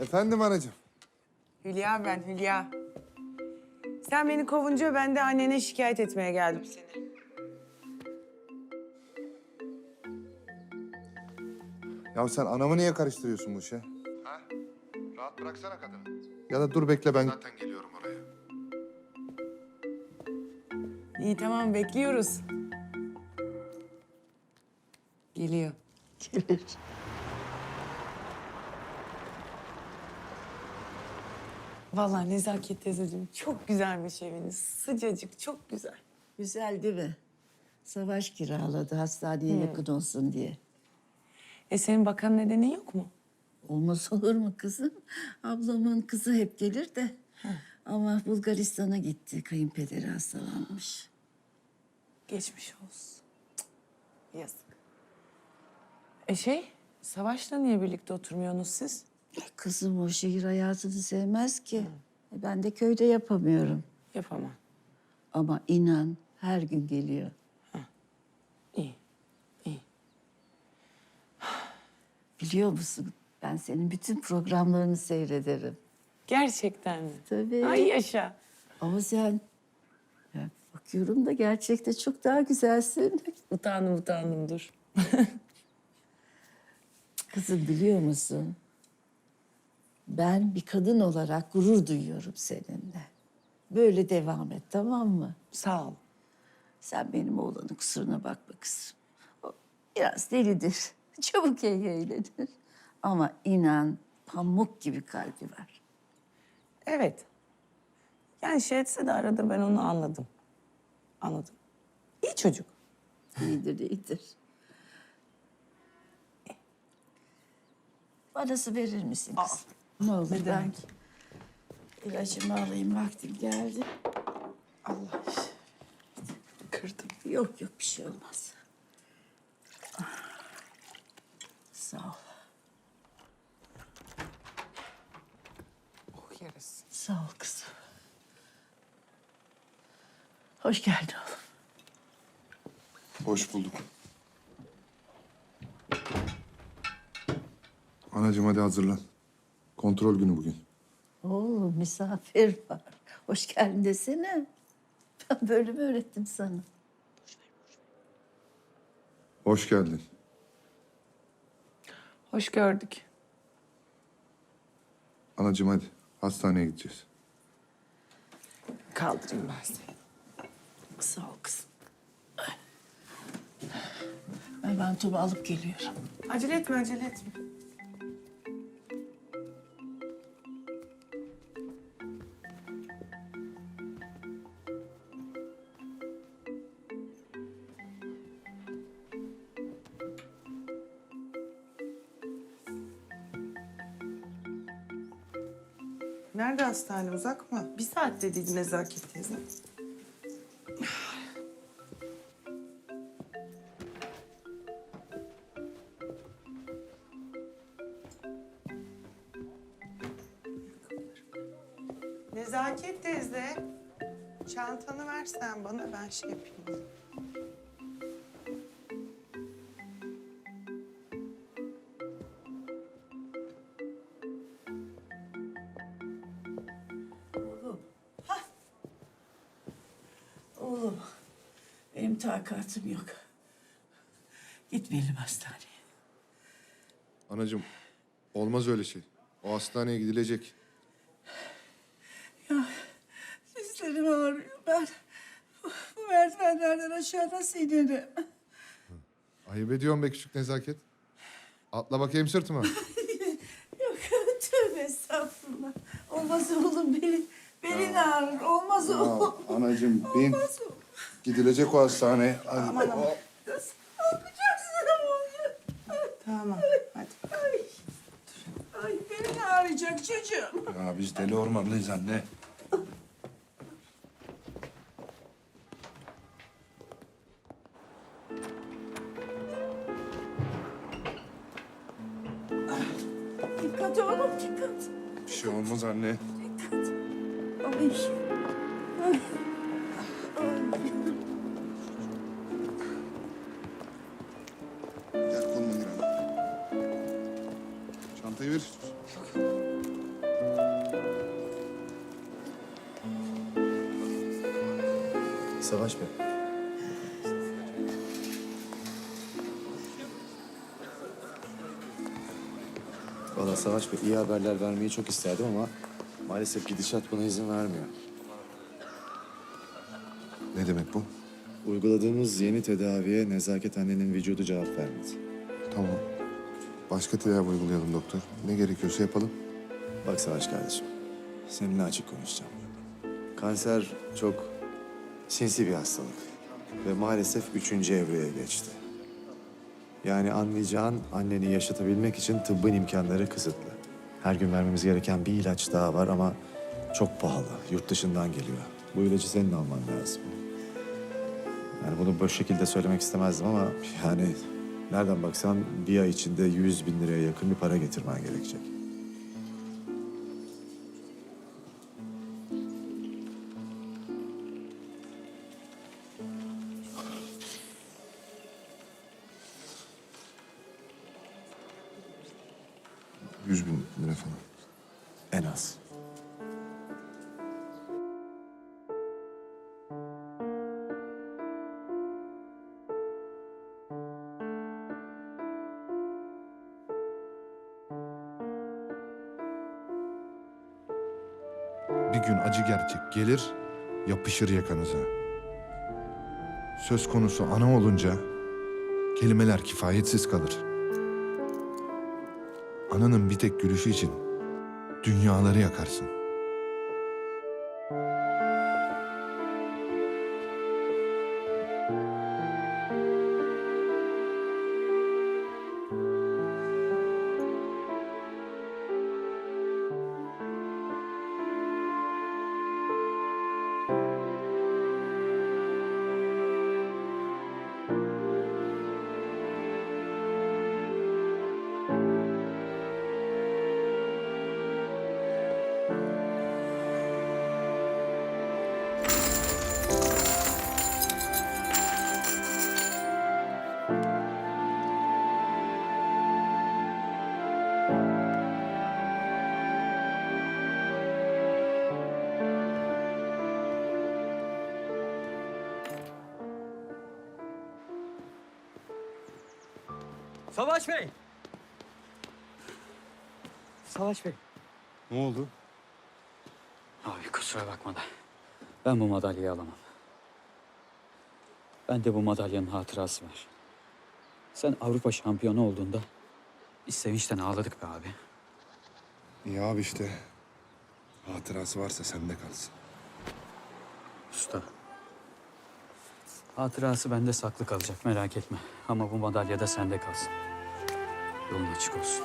Efendim anacığım. Hülya ben, Hülya. Sen beni kovunca ben de annene şikayet etmeye geldim seni. Ya sen anamı niye karıştırıyorsun bu işe? Ha? Rahat bıraksana kadını. Ya da dur bekle ben... Zaten geliyorum oraya. İyi tamam bekliyoruz. Geliyor. Gelir. Vallahi Nezaket teyzeciğim çok güzelmiş eviniz. Sıcacık, çok güzel. Güzel değil mi? Savaş kiraladı hastaneye yakın olsun diye. E senin bakan nedeni yok mu? Olmaz olur mu kızım? Ablamın kızı hep gelir de. Ama Bulgaristan'a gitti. Kayınpederi hastalanmış. Geçmiş olsun. Yazık. E şey, Savaş'la niye birlikte oturmuyorsunuz siz? Kızım o şehir hayatını sevmez ki. E, Ben de köyde yapamıyorum. Yapamam. Ama inan her gün geliyor. İyi, iyi. Biliyor musun? Ben senin bütün programlarını seyrederim. Gerçekten mi? Tabii. Ay yaşa. Ama sen ya bakıyorum da gerçekte çok daha güzelsin. Utandım, utandım dur. Kızım biliyor musun? Ben bir kadın olarak gurur duyuyorum seninle. Böyle devam et tamam mı? Sağ ol. Sen benim oğlanın kusuruna bakma kızım. O biraz delidir. Çabuk eğlenir. Ama inan pamuk gibi kalbi var. Evet. Yani şey etse de arada ben onu anladım. Anladım. İyi çocuk. İyidir, iyidir. Bana su verir misin kızım? Ne olur ne ben demek? ilacımı alayım vaktim geldi. Allah Kırdım. Yok yok bir şey olmaz. Sağ ol. Oh yarası. Sağ ol kızım. Hoş geldin oğlum. Hoş bulduk. Anacığım hadi hazırlan. Kontrol günü bugün. Oo misafir var. Hoş geldin desene. Ben böyle mi öğrettim sana? Hoş geldin. Hoş gördük. Anacığım hadi. Hastaneye gideceğiz. Kaldırayım ben seni. Sağ ol kızım. Ben mantomu alıp geliyorum. Acele etme, acele etme. Nerede hastane? Uzak mı? Bir saat dediydi Nezaket teyze. Nezaket teyze, çantanı versen bana ben şey yapayım. Oğlum. Benim takatım yok. Gitmeyelim hastaneye. Anacığım olmaz öyle şey. O hastaneye gidilecek. Ya dizlerim ağrıyor. Ben bu merdivenlerden aşağı nasıl inerim? Ayıp ediyorsun be küçük nezaket. Atla bakayım sırtıma. Yok tövbe estağfurullah. Olmaz oğlum beni. Belin ağrır. Olmaz oğlum. anacığım bin. Olmaz oğlum. Gidilecek o hastaneye. Hadi. Nasıl yapacaksın onu? Tamam, hadi. Ay. Ay belin ağrıyacak çocuğum. Ya biz deli ormanlıyız anne. Dikkat oğlum dikkat. Bir şey olmaz anne. Ay. Gel kolunu Çantayı ver. Savaş Bey. Valla Savaş Bey iyi haberler vermeyi çok isterdim ama maalesef gidişat buna izin vermiyor. Ne demek bu? Uyguladığımız yeni tedaviye nezaket annenin vücudu cevap vermedi. Tamam. Başka tedavi uygulayalım doktor. Ne gerekiyorsa yapalım. Bak Savaş kardeşim, seninle açık konuşacağım. Kanser çok sinsi bir hastalık ve maalesef üçüncü evreye geçti. Yani anlayacağın anneni yaşatabilmek için tıbbın imkanları kısıtlı. Her gün vermemiz gereken bir ilaç daha var ama çok pahalı, yurt dışından geliyor. Bu ilacı senin alman lazım. Yani bunu bu şekilde söylemek istemezdim ama yani nereden baksan bir ay içinde 100 bin liraya yakın bir para getirmen gerekecek. Yüz bin lira falan. En az. Bir gün acı gerçek gelir, yapışır yakanıza. Söz konusu ana olunca kelimeler kifayetsiz kalır. Ananın bir tek gülüşü için dünyaları yakarsın. Savaş Bey! Savaş Bey. Ne oldu? Abi kusura bakma da. Ben bu madalyayı alamam. Ben de bu madalyanın hatırası var. Sen Avrupa şampiyonu olduğunda biz sevinçten ağladık be abi. İyi abi işte. Hatırası varsa sende kalsın. Usta. Hatırası bende saklı kalacak merak etme. Ama bu madalya da sende kalsın. Yolun açık olsun.